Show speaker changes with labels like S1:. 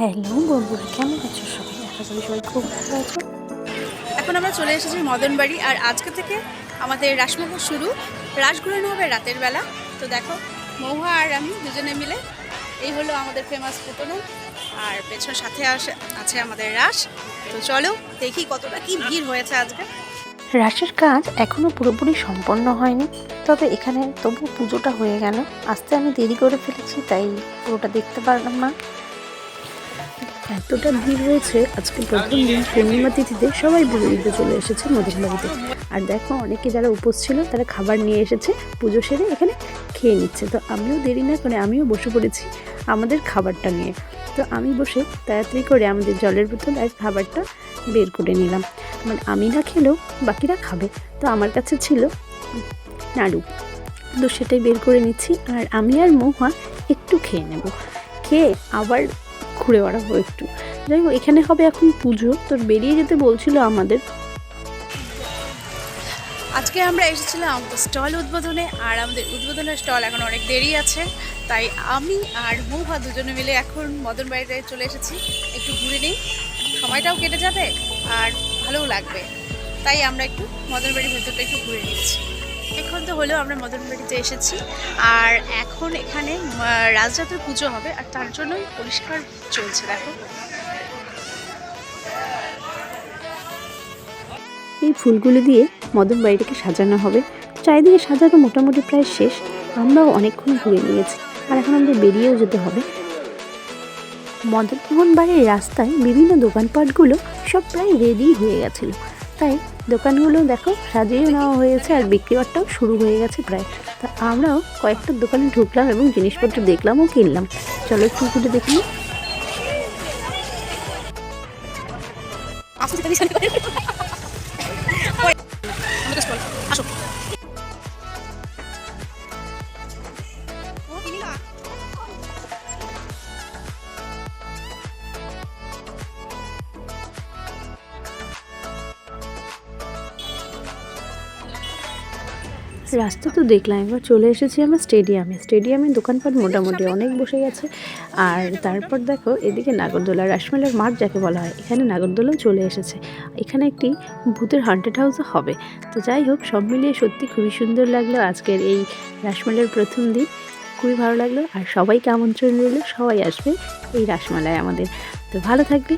S1: Hello বন্ধুরা কেমন আছো সবাই? আশা করি সবাই খুব ভালো আছো।
S2: এখন আমরা চলে এসেছি মদন বাড়ি আর আজকে থেকে আমাদের রাসমোহন শুরু। রাস ঘুরানো হবে রাতের বেলা। তো দেখো মহুয়া আর আমি দুজনে মিলে এই হলো আমাদের ফেমাস পুতনো আর পেছন সাথে আসে আছে আমাদের রাস। তো চলো দেখি কতটা কি ভিড় হয়েছে আজকে।
S1: রাসের কাজ এখনও পুরোপুরি সম্পন্ন হয়নি তবে এখানে তবু পুজোটা হয়ে গেল। আসতে আমি দেরি করে ফেলেছি তাই পুরোটা দেখতে পারলাম না।
S3: এতটা ভিড় হয়েছে আজকে প্রথম দিন পূর্ণিমা তিথিতে সবাই পুজো দিতে চলে এসেছে মদির বাড়িতে আর দেখো, অনেকে যারা উপোস ছিল, তারা খাবার নিয়ে এসেছে, পুজো সেরে এখানে খেয়ে নিচ্ছে। তো আমিও দেরি না করে আমিও বসে পড়েছি আমাদের খাবারটা নিয়ে। তো আমি বসে তাড়াতাড়ি করে আমাদের জলের বোতল আর খাবারটা বের করে নিলাম। মানে আমি না খেলেও বাকিরা খাবে। তো আমার কাছে ছিল নাড়ু। তো সেটাই বের করে নিচ্ছি, আর আমি আর মহুয়া একটু খেয়ে নেব। খেয়ে আবার ঘুরে বেড়াবো একটু। যাই হোক, এখানে হবে এখন পুজো। তো বেরিয়ে যেতে বলছিল আমাদের।
S2: আজকে আমরা এসেছিলাম স্টল উদ্বোধনে, আর আমাদের উদ্বোধনের স্টল এখন অনেক দেরি আছে। তাই আমি আর মৌভা দুজনে মিলে এখন মদন বাড়িতে চলে এসেছি। একটু ঘুরে নিই। সময়টাও কেটে যাবে আর ভালোও লাগবে। তাই আমরা একটু মদন বাড়ির ভেতরটা একটু ঘুরে নিচ্ছি। এখন তো হলেও আমরা মদন বাড়িতে এসেছি। আর এখন এখানে রাজরাতের পুজো হবে, আর তার জন্যই পরিষ্কার চলছে, দেখো।
S3: এই ফুলগুলো দিয়ে মদন বাড়িটাকে সাজানো হবে। চারিদিকে সাজানো মোটামুটি প্রায় শেষ। আমরাও অনেকক্ষণ ঘুরে নিয়েছি। আর এখন আমাদের বেরিয়েও যেতে হবে। মদনমোহন বাড়ির রাস্তায় বিভিন্ন দোকানপাটগুলো সব প্রায় রেডি হয়ে গেছিল। তাই দোকানগুলো দেখো সাজিয়ে নেওয়া হয়েছে আর বিক্রি বিক্রিবারটাও শুরু হয়ে গেছে প্রায়। তা আমরাও কয়েকটা দোকানে ঢুকলাম এবং জিনিসপত্র দেখলাম ও কিনলাম। চলো একটু ঘুরে দেখি।
S2: আমাদের
S3: রাস্তা তো দেখলাম এবার চলে এসেছি আমরা স্টেডিয়ামে। স্টেডিয়ামে দোকানপাট মোটামুটি অনেক বসে গেছে আর তারপর দেখো এদিকে নাগরদোলা রাসমেলার মাঠ যাকে বলা হয় এখানে নাগরদোলাও চলে এসেছে। এখানে একটি ভূতের হান্টেড হাউসও হবে। তো যাই হোক সব মিলিয়ে সত্যি খুবই সুন্দর লাগল আজকের এই রাসমেলার প্রথম দিন। খুবই ভালো লাগল। আর সবাইকে আমন্ত্রণ রইল সবাই আসবে এই রাসমেলায় আমাদের। তো ভালো থাকবে